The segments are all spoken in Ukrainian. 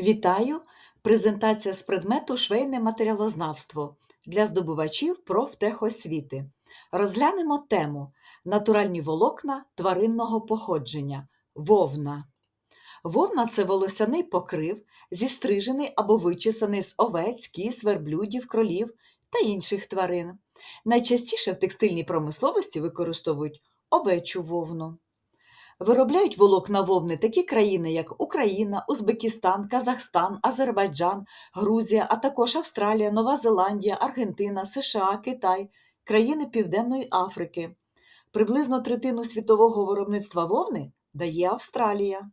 Вітаю! Презентація з предмету швейне матеріалознавство для здобувачів профтехосвіти. Розглянемо тему Натуральні волокна тваринного походження. Вовна. Вовна це волосяний покрив, зістрижений або вичесаний з овець, кіз, верблюдів, кролів та інших тварин. Найчастіше в текстильній промисловості використовують овечу вовну. Виробляють волокна вовни такі країни, як Україна, Узбекистан, Казахстан, Азербайджан, Грузія, а також Австралія, Нова Зеландія, Аргентина, США, Китай, країни Південної Африки. Приблизно третину світового виробництва вовни дає Австралія.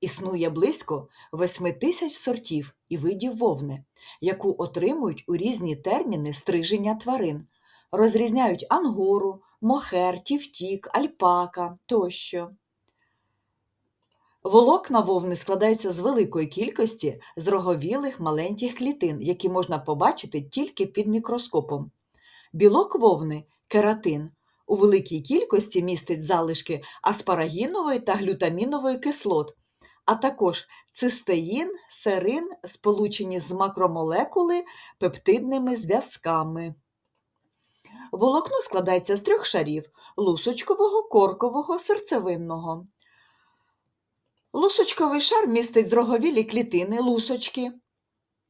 Існує близько 8 тисяч сортів і видів вовни, яку отримують у різні терміни стриження тварин. Розрізняють ангору, мохер, тівтік, альпака тощо. Волокна вовни складаються з великої кількості зроговілих маленьких клітин, які можна побачити тільки під мікроскопом. Білок вовни кератин у великій кількості містить залишки аспарагінової та глютамінової кислот, а також цистеїн, серин, сполучені з макромолекули пептидними зв'язками. Волокно складається з трьох шарів лусочкового, коркового, серцевинного. Лусочковий шар містить зроговілі клітини лусочки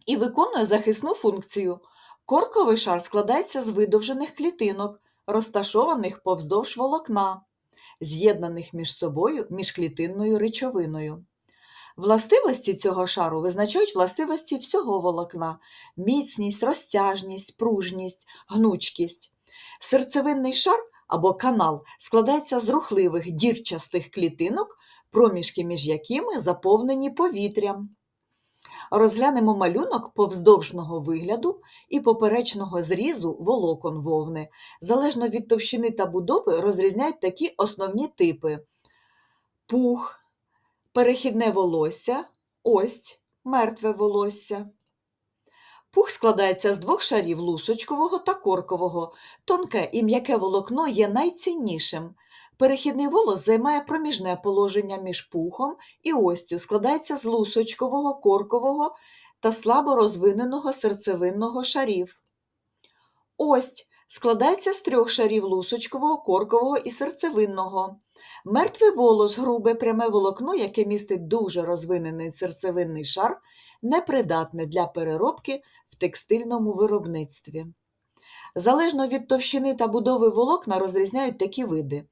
і виконує захисну функцію. Корковий шар складається з видовжених клітинок, розташованих повздовж волокна, з'єднаних між собою міжклітинною речовиною. Властивості цього шару визначають властивості всього волокна міцність, розтяжність, пружність, гнучкість. Серцевинний шар або канал складається з рухливих дірчастих клітинок, проміжки між якими заповнені повітрям. Розглянемо малюнок повздовжного вигляду і поперечного зрізу волокон вовни. Залежно від товщини та будови розрізняють такі основні типи: пух, перехідне волосся, ость, мертве волосся. Пух складається з двох шарів лусочкового та коркового. Тонке і м'яке волокно є найціннішим. Перехідний волос займає проміжне положення між пухом і остю, складається з лусочкового, коркового та слабо розвиненого серцевинного шарів. Ость складається з трьох шарів лусочкового, коркового і серцевинного. Мертвий волос грубе пряме волокно, яке містить дуже розвинений серцевинний шар, непридатне для переробки в текстильному виробництві. Залежно від товщини та будови волокна розрізняють такі види.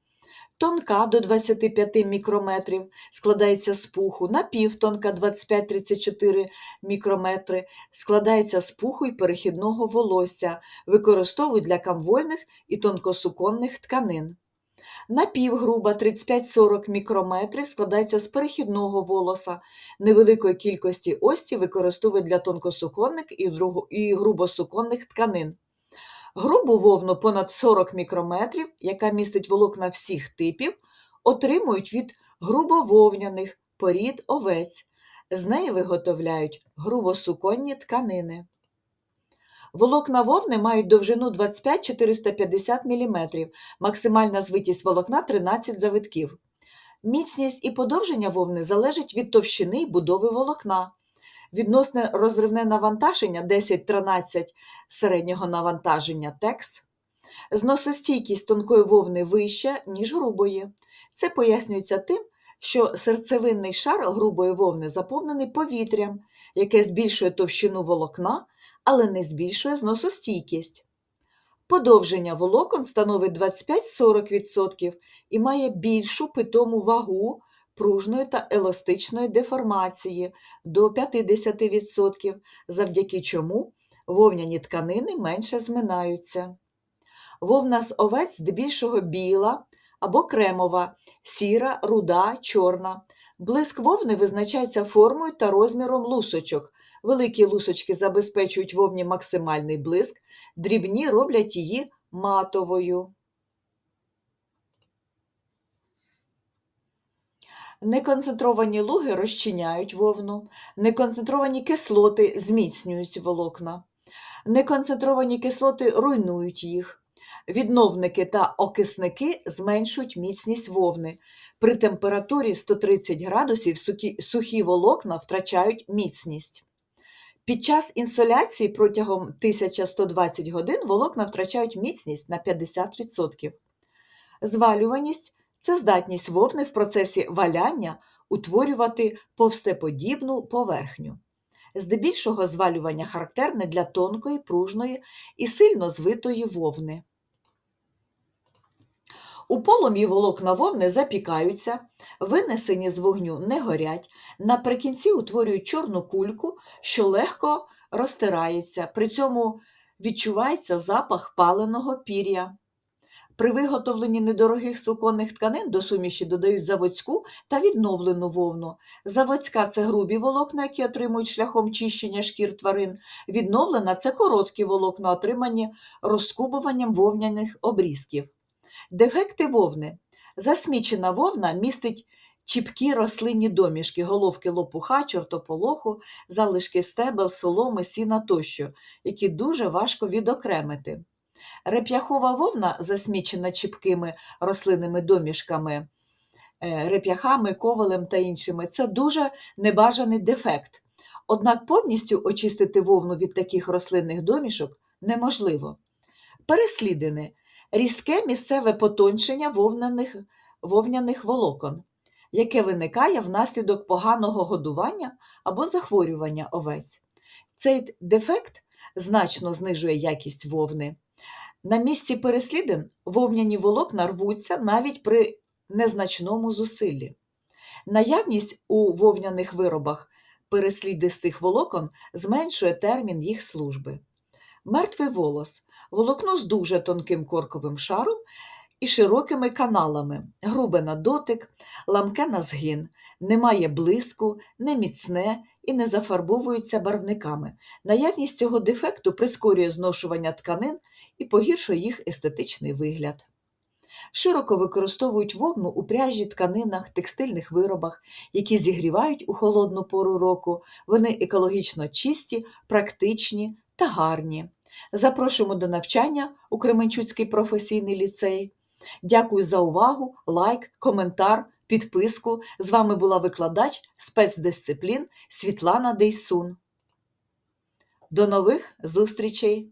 Тонка до 25 мікрометрів складається з пуху, напівтонка 25-34 мікрометри складається з пуху і перехідного волосся, використовують для камвольних і тонкосуконних тканин. Напівгруба 35-40 мікрометрів складається з перехідного волоса, невеликої кількості ості використовують для тонкосуконних і грубосуконних тканин. Грубу вовну понад 40 мікрометрів, яка містить волокна всіх типів, отримують від грубововняних порід овець. З неї виготовляють грубосуконні тканини. Волокна вовни мають довжину 25-450 мм, максимальна звитість волокна 13 завитків. Міцність і подовження вовни залежить від товщини й будови волокна. Відносне розривне навантаження 10-13 середнього навантаження текс. Зносостійкість тонкої вовни вища, ніж грубої. Це пояснюється тим, що серцевинний шар грубої вовни заповнений повітрям, яке збільшує товщину волокна, але не збільшує зносостійкість. Подовження волокон становить 25-40% і має більшу питому вагу пружної та еластичної деформації до 50%, завдяки чому вовняні тканини менше зминаються. Вовна з овець здебільшого біла або кремова, сіра, руда, чорна. Блиск вовни визначається формою та розміром лусочок. Великі лусочки забезпечують вовні максимальний блиск, дрібні роблять її матовою. Неконцентровані луги розчиняють вовну, неконцентровані кислоти зміцнюють волокна, неконцентровані кислоти руйнують їх. Відновники та окисники зменшують міцність вовни. При температурі 130 градусів сухі волокна втрачають міцність. Під час інсоляції протягом 1120 годин волокна втрачають міцність на 50%. Звалюваність це здатність вовни в процесі валяння утворювати повстеподібну поверхню. Здебільшого звалювання характерне для тонкої, пружної і сильно звитої вовни. У полум'ї волокна вовни запікаються, винесені з вогню не горять, наприкінці утворюють чорну кульку, що легко розтирається, при цьому відчувається запах паленого пір'я. При виготовленні недорогих суконних тканин до суміші додають заводську та відновлену вовну. Заводська це грубі волокна, які отримують шляхом чищення шкір тварин. Відновлена це короткі волокна, отримані розкубуванням вовняних обрізків. Дефекти вовни. Засмічена вовна містить чіпкі рослинні домішки, головки лопуха, чортополоху, залишки стебел, соломи, сіна тощо, які дуже важко відокремити. Реп'яхова вовна, засмічена чіпкими рослинними домішками, е, реп'яхами, ковалем та іншими, це дуже небажаний дефект. Однак повністю очистити вовну від таких рослинних домішок неможливо. Переслідини різке місцеве потончення вовняних, вовняних волокон, яке виникає внаслідок поганого годування або захворювання овець. Цей дефект значно знижує якість вовни. На місці переслідин вовняні волокна рвуться навіть при незначному зусиллі. Наявність у вовняних виробах переслідистих волокон зменшує термін їх служби. Мертвий волос волокно з дуже тонким корковим шаром і широкими каналами, грубе на дотик, ламке на згин, не має блиску, не міцне і не зафарбовується барвниками. Наявність цього дефекту прискорює зношування тканин і погіршує їх естетичний вигляд. Широко використовують вовну у пряжі, тканинах, текстильних виробах, які зігрівають у холодну пору року. Вони екологічно чисті, практичні та гарні. Запрошуємо до навчання у Кременчуцький професійний ліцей. Дякую за увагу, лайк, коментар, підписку. З вами була викладач спецдисциплін Світлана Дейсун. До нових зустрічей!